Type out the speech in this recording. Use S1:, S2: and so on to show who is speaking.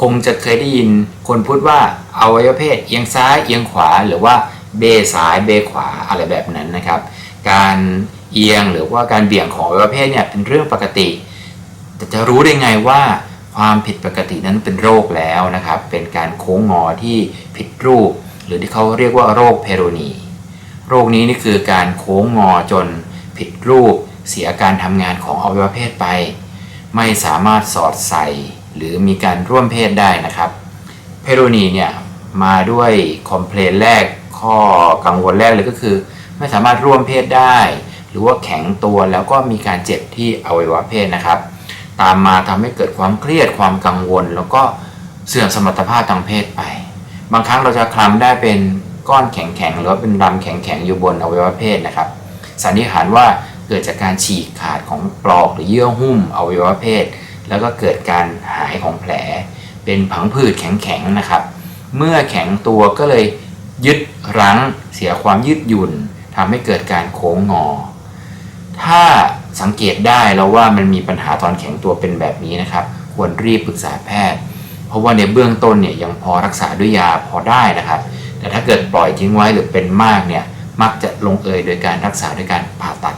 S1: คงจะเคยได้ยินคนพูดว่าอวัยวะเพศเอียงซ้ายเอียงขวา หรือว่าเบซ้ายเบขวาอะไรแบบนั้นนะครับ การเอียงหรือว่าการเบี่ยงของอวัยวะเพศเนี่ยเป็นเรื่องปกติ แต่จะรู้ได้ไงว่าความผิดปกตินั้นเป็นโรคแล้วนะครับ เป็นการโค้งงอที่ผิดรูป หรือที่เขาเรียกว่าโรคเพโรนี โรคนี้นี่คือการโค้งงอจนผิดรูป เสียการทำงานของอวัยวะเพศไป ไม่สามารถสอดใส่ หรือมีการร่วมเพศได้นะครับ เพโรนีเนี่ยมาด้วยคอมเพลนแรกข้อกังวลแรกเลยก็คือ ไม่สามารถร่วมเพศได้ หรือว่าแข็งตัวแล้วก็มีการเจ็บที่อวัยวะเพศนะครับ ตามมาทำให้เกิดความเครียดความกังวล แล้วก็เสื่อมสมรรถภาพทางเพศไป บางครั้งเราจะคลำได้เป็นก้อนแข็งๆหรือว่าเป็นรำแข็งๆอยู่บนอวัยวะเพศนะครับสันนิษฐานว่าเกิดจากการฉีกขาดของปลอกหรือเยื่อหุ้มอวัยวะเพศ แล้วก็เกิดการหายของแผล เป็นผังผืดแข็งๆนะครับ เมื่อแข็งตัวก็เลยยึดรั้งเสียความยืดหยุ่นทำให้เกิดการโค้งงอ ถ้าสังเกตได้แล้วว่ามันมีปัญหาตอนแข็งตัวเป็นแบบนี้นะครับ ควรรีบปรึกษาแพทย์ เพราะว่าในเบื้องต้นเนี่ยยังพอรักษาด้วยยาพอได้นะครับ แต่ถ้าเกิดปล่อยทิ้งไว้หรือเป็นมากเนี่ยมักจะลงเอยโดยการรักษาด้วยการผ่าตัด